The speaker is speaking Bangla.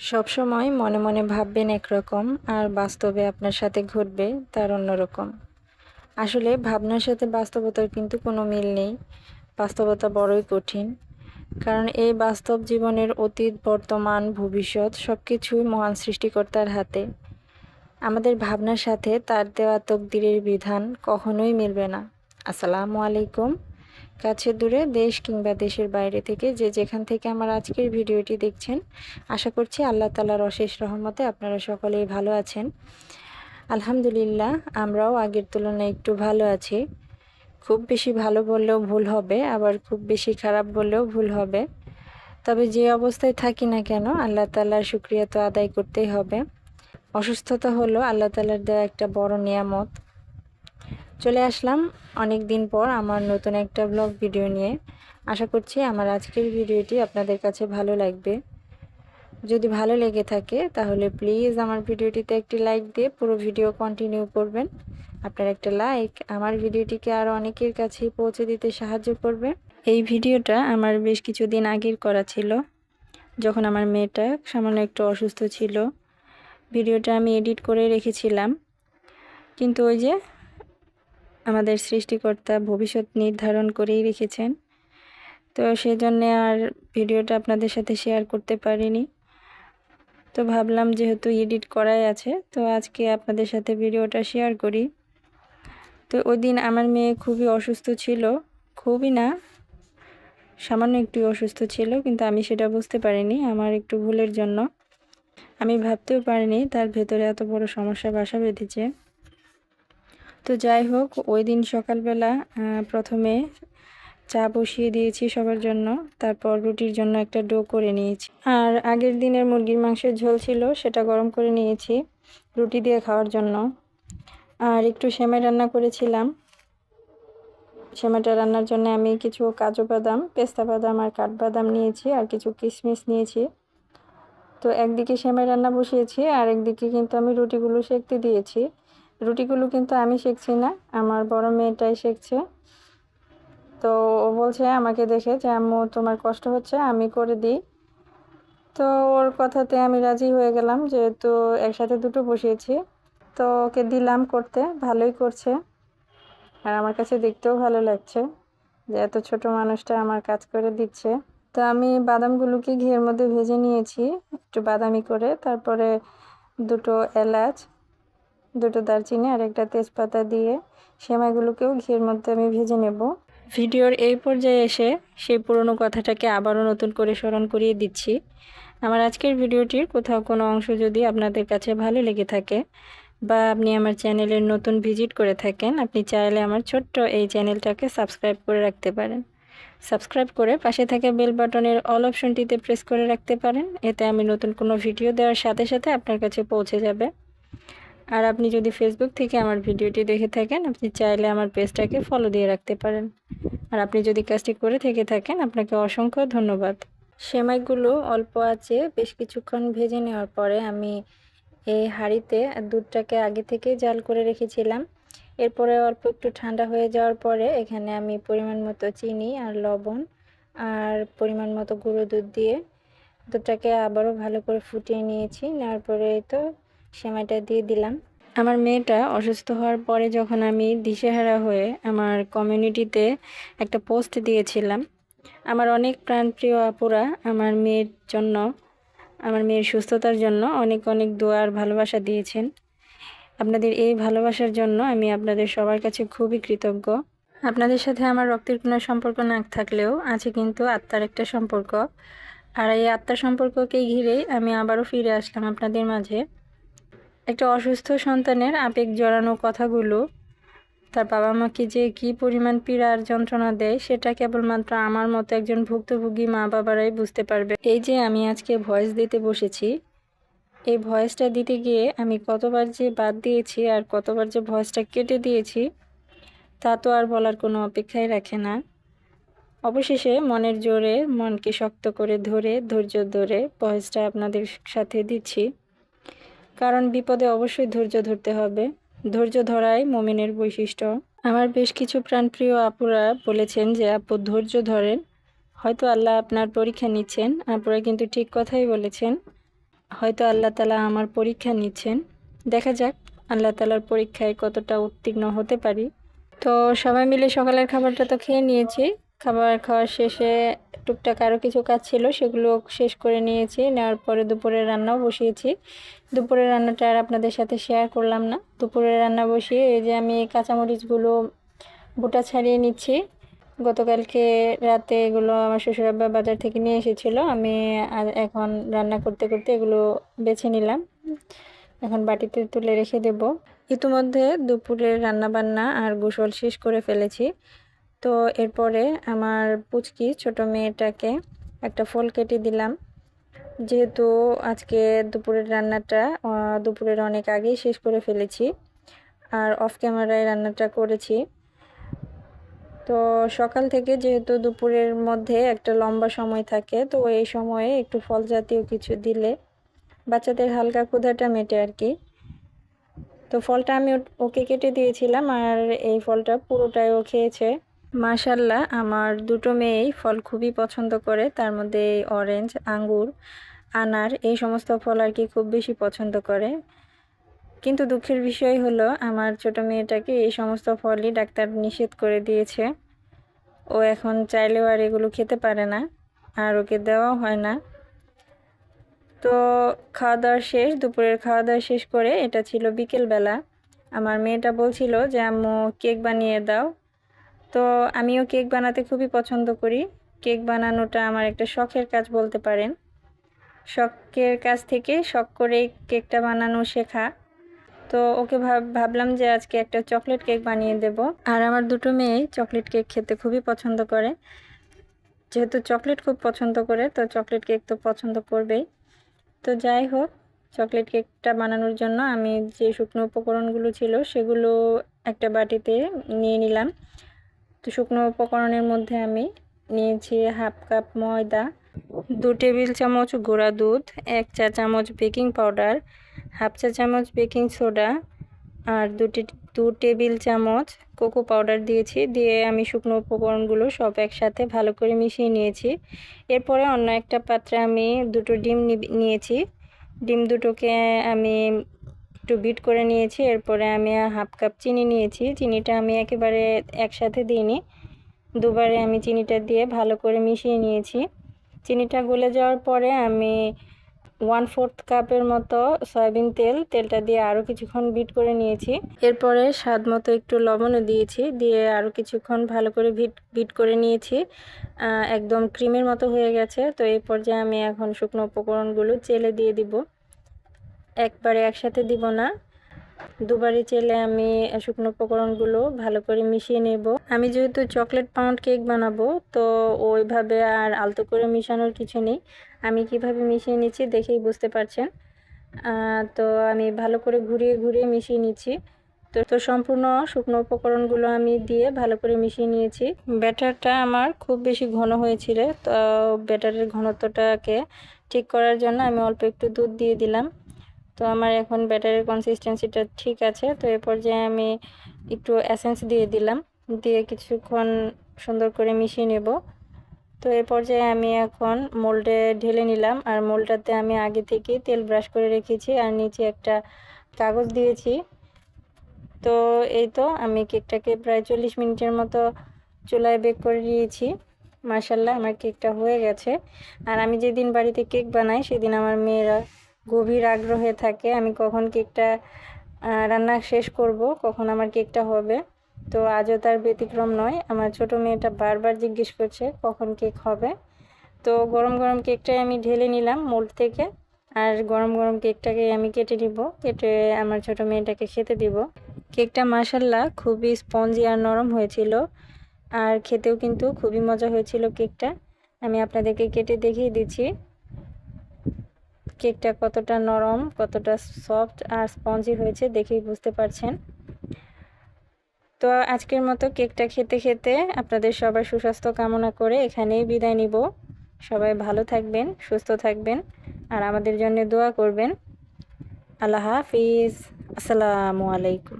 সবসময় মনে মনে ভাববেন একরকম আর বাস্তবে আপনার সাথে ঘটবে তার অন্যরকম। আসলে ভাবনার সাথে বাস্তবতার কিন্তু কোনো মিল নেই। বাস্তবতা বড়ই কঠিন। কারণ এই বাস্তব জীবনের অতীত, বর্তমান, ভবিষ্যৎ সব কিছুই মহান সৃষ্টিকর্তার হাতে। আমাদের ভাবনার সাথে তার দেওয়া তকদিরের বিধান কখনোই মিলবে না। আসসালামু আলাইকুম। কাছে দূরে দেশ কিংবা দেশের বাইরে থেকে যে যেখান থেকে আমার আজকের ভিডিওটি দেখছেন, আশা করছি আল্লাহ তালার অশেষ রহমতে আপনারা সকলেই ভালো আছেন। আলহামদুলিল্লাহ, আমরাও আগের তুলনায় একটু ভালো আছি। খুব বেশি ভালো বললেও ভুল হবে, আবার খুব বেশি খারাপ বললেও ভুল হবে। তবে যে অবস্থায় থাকি না কেন, আল্লাহ তাল্লার শুক্রিয়া তো আদায় করতেই হবে। অসুস্থতা হলো আল্লাহ তালার দেওয়া একটা বড় নিয়ামত। চলে আসলাম অনেক দিন পর আমার নতুন একটা ব্লগ ভিডিও নিয়ে। আশা করছি আমার আজকের ভিডিওটি আপনাদের কাছে ভালো লাগবে। যদি ভালো লেগে থাকে, তাহলে প্লিজ আমার ভিডিওটিতে একটি লাইক দিয়ে পুরো ভিডিও কন্টিনিউ করবেন। আপনার একটা লাইক আমার ভিডিওটিকে আরও অনেকের কাছে পৌঁছে দিতে সাহায্য করবে। এই ভিডিওটা আমার বেশ কিছুদিন আগের করা ছিল। যখন আমার মেয়েটা সামান্য একটু অসুস্থ ছিল ভিডিওটা আমি এডিট করে রেখেছিলাম। কিন্তু ওই যে আমাদের সৃষ্টিকর্তা ভবিষ্যৎ নির্ধারণ করেই রেখেছেন। তো সেজন্য আর ভিডিওটা আপনাদের সাথে শেয়ার করতে পারিনি। তো ভাবলাম যেহেতু এডিট করাই আছে, তো আজকে আপনাদের সাথে ভিডিওটা শেয়ার করি। তো ওই দিন আমার মেয়ে খুবই অসুস্থ ছিল, খুবই না, সামান্য একটু অসুস্থ ছিল, কিন্তু আমি সেটা বুঝতে পারিনি আমার একটু ভুলের জন্য। আমি ভাবতেও পারিনি তার ভেতরে এত বড় সমস্যা বাসা বেঁধেছে। তো যাই হোক, ওই দিন সকালবেলা প্রথমে চা বসিয়ে দিয়েছি সবার জন্য। তারপর রুটির জন্য একটা ডো করে নিয়েছি। আর আগের দিনের মুরগির মাংসের ঝোল ছিল, সেটা গরম করে নিয়েছি রুটি দিয়ে খাওয়ার জন্য। আর একটু সেমাই রান্না করেছিলাম। সেমাইটা রান্নার জন্য আমি কিছু কাজু বাদাম, পেস্তা বাদাম আর কাঠবাদাম নিয়েছি আর কিছু কিশমিশ নিয়েছি। তো একদিকে সেমাই রান্না বসিয়েছি আর একদিকে কিন্তু আমি রুটিগুলো সেঁকতে দিয়েছি। রুটিগুলো কিন্তু আমি শিখছি না, আমার বড় মেয়েটাই শিখছে। তো ও বলছে, আমাকে দেখে যে আম্মু, তোমার কষ্ট হচ্ছে, আমি করে দিই। তো ওর কথাতে আমি রাজি হয়ে গেলাম, যেহেতু একসাথে দুটো বসিয়েছি। তো ওকে দিলাম করতে, ভালোই করছে। আর আমার কাছে দেখতেও ভালো লাগছে যে এত ছোট মানুষটা আমার কাজ করে দিচ্ছে। তো আমি বাদামগুলোকে ঘিয়ের মধ্যে ভেজে নিয়েছি, একটু বাদামি করে, তারপরে দুটো এলাচ দুটো দারচিনি আর একটা তেজপাতা দিয়ে সেমাইগুলোকেও ঘিয়ের মধ্যে আমি ভেজে নেব। ভিডিওর এই পর্যায়ে এসে সেই পুরনো কথাটাকে আবারও নতুন করে স্মরণ করিয়ে দিচ্ছি। আমার আজকের ভিডিওটির কোথাও কোনো অংশ যদি আপনাদের কাছে ভালো লেগে থাকে বা আপনি আমার চ্যানেলের নতুন ভিজিট করে থাকেন, আপনি চাইলে আমার ছোট্ট এই চ্যানেলটাকে সাবস্ক্রাইব করে রাখতে পারেন। সাবস্ক্রাইব করে পাশে থাকা বেল বাটনের অল অপশনটিতে প্রেস করে রাখতে পারেন, এতে আমি নতুন কোনো ভিডিও দেওয়ার সাথে সাথে আপনার কাছে পৌঁছে যাবে। আর আপনি যদি ফেসবুক থেকে আমার ভিডিওটি দেখে থাকেন, আপনি চাইলে আমার পেজটাকে ফলো দিয়ে রাখতে পারেন। আর আপনি যদি কাজটি করে থেকে থাকেন, আপনাকে অসংখ্য ধন্যবাদ। সেমাইগুলো অল্প আছে, বেশ কিছুক্ষণ ভেজে নেওয়ার পরে আমি এই হাঁড়িতে দুধটাকে আগে থেকে জাল করে রেখেছিলাম। এরপরে অল্প একটু ঠান্ডা হয়ে যাওয়ার পরে এখানে আমি পরিমাণ মতো চিনি আর লবণ আর পরিমাণ মতো গুঁড়ো দুধ দিয়ে দুধটাকে আবারও ভালো করে ফুটিয়ে নিয়েছি। নেওয়ার পরে তো সেমাইটা দিয়ে দিলাম। আমার মেয়েটা অসুস্থ হওয়ার পরে যখন আমি দিশেহারা হয়ে আমার কমিউনিটিতে একটা পোস্ট দিয়েছিলাম, আমার অনেক প্রাণপ্রিয় আপুরা আমার মেয়ের জন্য, আমার মেয়ের সুস্থতার জন্য অনেক অনেক দোয়ার ভালোবাসা দিয়েছেন। আপনাদের এই ভালোবাসার জন্য আমি আপনাদের সবার কাছে খুবই কৃতজ্ঞ। আপনাদের সাথে আমার রক্তের কোনো সম্পর্ক না থাকলেও আছে কিন্তু আত্মার একটা সম্পর্ক। আর এই আত্মার সম্পর্ককে ঘিরেই আমি আবারও ফিরে আসলাম আপনাদের মাঝে। একটা অসুস্থ সন্তানের আবেগ জড়ানো কথাগুলো, তার বাবা মাকে যে কি পরিমাণ পীড়ার যন্ত্রণা দেয়, সেটা কেবলমাত্র আমার মতো একজন ভুক্তভোগী মা বাবারাই বুঝতে পারবে। এই যে আমি আজকে ভয়েস দিতে বসেছি, এই ভয়েসটা দিতে গিয়ে আমি কতবার যে বাদ দিয়েছি আর কতবার যে ভয়েসটা কেটে দিয়েছি, তা তো আর বলার কোনো অপেক্ষাই রাখে না। অবশেষে মনের জোরে মনকে শক্ত করে ধরে, ধৈর্য ধরে ভয়েসটা আপনাদের সাথে দিচ্ছি। কারণ বিপদে অবশ্যই ধৈর্য ধরতে হবে। ধৈর্য ধরাই মমিনের বৈশিষ্ট্য। আমার বেশ কিছু প্রাণপ্রিয় আপুরা বলেছেন যে, আপু, ধৈর্য ধরেন। হয়তো আল্লাহ আপনার পরীক্ষা নিচ্ছেন। আপুরা কিন্তু ঠিক কথাই বলেছেন। হয়তো আল্লাহ তালা আমার পরীক্ষা নিচ্ছেন। দেখা যাক, আল্লাহ তালার পরীক্ষায় কতটা উত্তীর্ণ হতে পারি। তো সবাই মিলে সকালের খাবারটা তো খেয়ে নিয়েছি। খাবার খাওয়ার শেষে টুকটাক আরও কিছু কাজ ছিল, সেগুলো শেষ করে নিয়েছি। নেওয়ার পরে দুপুরের রান্নাও বসিয়েছি। দুপুরের রান্নাটা আর আপনাদের সাথে শেয়ার করলাম না। দুপুরের রান্না বসিয়ে এই যে আমি কাঁচামরিচগুলো বুটা ছাড়িয়ে নিচ্ছি। গতকালকে রাতে এগুলো আমার শ্বশুরাব্বা বাজার থেকে নিয়ে এসেছিল। আমি আর এখন রান্না করতে করতে এগুলো বেছে নিলাম। এখন বাটিতে তুলে রেখে দেব। ইতিমধ্যে দুপুরের রান্নাবান্না আর গোসল শেষ করে ফেলেছি। তো এরপরে আমার পুচকি, ছোট মেয়েটাকে একটা ফল কেটে দিলাম। যেহেতু আজকে দুপুরের রান্নাটা দুপুরের অনেক আগেই শেষ করে ফেলেছি আর অফ ক্যামেরায় রান্নাটা করেছি। তো সকাল থেকে যেহেতু দুপুরের মধ্যে একটা লম্বা সময় থাকে, তো এই সময়ে একটু ফল জাতীয় কিছু দিলে বাচ্চাদের হালকা ক্ষুধাটা মেটে আর কি। তো ফলটা আমি ওকে কেটে দিয়েছিলাম আর এই ফলটা পুরোটাই ও খেয়েছে। মাশাল্লাহ, আমার দুটো মেয়েই ফল খুবই পছন্দ করে। তার মধ্যে অরেঞ্জ আঙ্গুর, আনার, এই সমস্ত ফল আর কি খুব বেশি পছন্দ করে। কিন্তু দুঃখের বিষয় হলো, আমার ছোট মেয়েটাকে এই সমস্ত ফলই ডাক্তার নিষেধ করে দিয়েছে। ও এখন চাইলেও আর এগুলো খেতে পারে না, আর ওকে দেওয়া হয় না। তো খাওয়া দাওয়া শেষ, দুপুরের খাওয়া দাওয়া শেষ করে এটা ছিল বিকেলবেলা। আমার মেয়েটা বলছিল যে, আম্মু, কেক বানিয়ে দাও। তো আমিও কেক বানাতে খুবই পছন্দ করি। কেক বানানোটা আমার একটা শখের কাজ বলতে পারেন। শখের কাজ থেকে শখ করে কেকটা বানানো শেখা। তো ওকে ভাব, ভাবলাম যে আজকে একটা চকলেট কেক বানিয়ে দেব। আর আমার দুটো মেয়েই চকলেট কেক খেতে খুবই পছন্দ করে। যেহেতু চকলেট খুব পছন্দ করে, তো চকলেট কেক তো পছন্দ করবেই। তো যাই হোক, চকলেট কেকটা বানানোর জন্য আমি যে শুকনো উপকরণগুলো ছিল সেগুলো একটা বাটিতে নিয়ে নিলাম। তো শুকনো উপকরণের মধ্যে আমি নিয়েছি হাফ কাপ ময়দা, দু টেবিল চামচ গুঁড়া দুধ, এক চা চামচ বেকিং পাউডার, হাফ চা চামচ বেকিং সোডা আর দুটি দু টেবিল চামচ কোকো পাউডার দিয়েছি। দিয়ে আমি শুকনো উপকরণগুলো সব একসাথে ভালো করে মিশিয়ে নিয়েছি। এরপরে অন্য একটা পাত্রে আমি দুটো ডিম নিয়েছি। ডিম দুটোকে আমি একটু বিট করে নিয়েছি, এরপরে আমি হাফ কাপ চিনি নিয়েছি। চিনিটা আমি একেবারে একসাথে দিইনি। দুবারে আমি চিনিটা দিয়ে ভালো করে মিশিয়ে নিয়েছি। চিনিটা গলে যাওয়ার পরে আমি ওয়ান ফোর্থ কাপের মতো সয়াবিন তেল, তেলটা দিয়ে আরও কিছুক্ষণ বিট করে নিয়েছি। এরপরে স্বাদ মতো একটু লবণও দিয়েছি, দিয়ে আরও কিছুক্ষণ ভালো করে ভিট, বিট করে নিয়েছি। একদম ক্রিমের মতো হয়ে গেছে, তো এই পর্যায়ে আমি এখন শুকনো উপকরণগুলো চেলে দিয়ে দিব। একবারে একসাথে দিব না। দুবারই চেলে আমি শুকনো উপকরণগুলো ভালো করে মিশিয়ে নেব। আমি যেহেতু চকলেট পাউন্ড কেক বানাবো, তো ওইভাবে আর আলতো করে মিশানোর কিছু নেই। আমি কীভাবে মিশিয়ে নিচ্ছি দেখেই বুঝতে পারছেন। তো আমি ভালো করে ঘুরিয়ে ঘুরিয়ে মিশিয়ে নিচ্ছি। তো তো সম্পূর্ণ শুকনো উপকরণগুলো আমি দিয়ে ভালো করে মিশিয়ে নিয়েছি। ব্যাটারটা আমার খুব বেশি ঘন হয়েছিল, তো ব্যাটারের ঘনত্বটাকে ঠিক করার জন্য আমি অল্প একটু দুধ দিয়ে দিলাম। তো আমার এখন ব্যাটারের কনসিস্টেন্সিটা ঠিক আছে। তো এ পর্যায়ে আমি একটু অ্যাসেন্স দিয়ে দিলাম। দিয়ে কিছুক্ষণ সুন্দর করে মিশিয়ে নেব। তো এ পর্যায়ে আমি এখন মোল্ডে ঢেলে নিলাম। আর মোলটাতে আমি আগে থেকে তেল ব্রাশ করে রেখেছি। আর নিচে একটা কাগজ দিয়েছি। তো এই তো আমি কেকটাকে প্রায় চল্লিশ মিনিটের মতো চুলায় বেক করে দিয়েছি মার্শাল্লাহ আমার কেকটা হয়ে গেছে। আর আমি যেদিন বাড়িতে কেক বানাই, সেদিন আমার মেয়েরা গভীর আগ্রহে থাকে, আমি কখন কেকটা রান্না শেষ করব, কখন আমার কেকটা হবে। তো আজও তার ব্যতিক্রম নয়, আমার ছোট মেয়েটা বারবার জিজ্ঞেস করছে কখন কেক হবে। তো গরম গরম কেকটাই আমি ঢেলে নিলাম মোল্ড থেকে, আর গরম গরম কেকটাকে আমি কেটে নিব, কেটে আমার ছোট মেয়েটাকে খেতে দিব। কেকটা মাসাল্লাহ খুবই স্পঞ্জি আর নরম হয়েছিল, আর খেতেও কিন্তু খুবই মজা হয়েছিল কেকটা। আমি আপনাদেরকে কেটে দেখিয়ে দিচ্ছি। কেকটা কতটা নরম, কতটা সফট আর স্পঞ্জি হয়েছে দেখেই বুঝতে পারছেন। তো আজকের মতো কেকটা খেতে খেতে আপনাদের সবার সুস্বাস্থ্য কামনা করে এখানেই বিদায় নিব। সবাই ভালো থাকবেন, সুস্থ থাকবেন আর আমাদের জন্য দোয়া করবেন। আল্লাহ হাফিজ। আসসালামু আলাইকুম।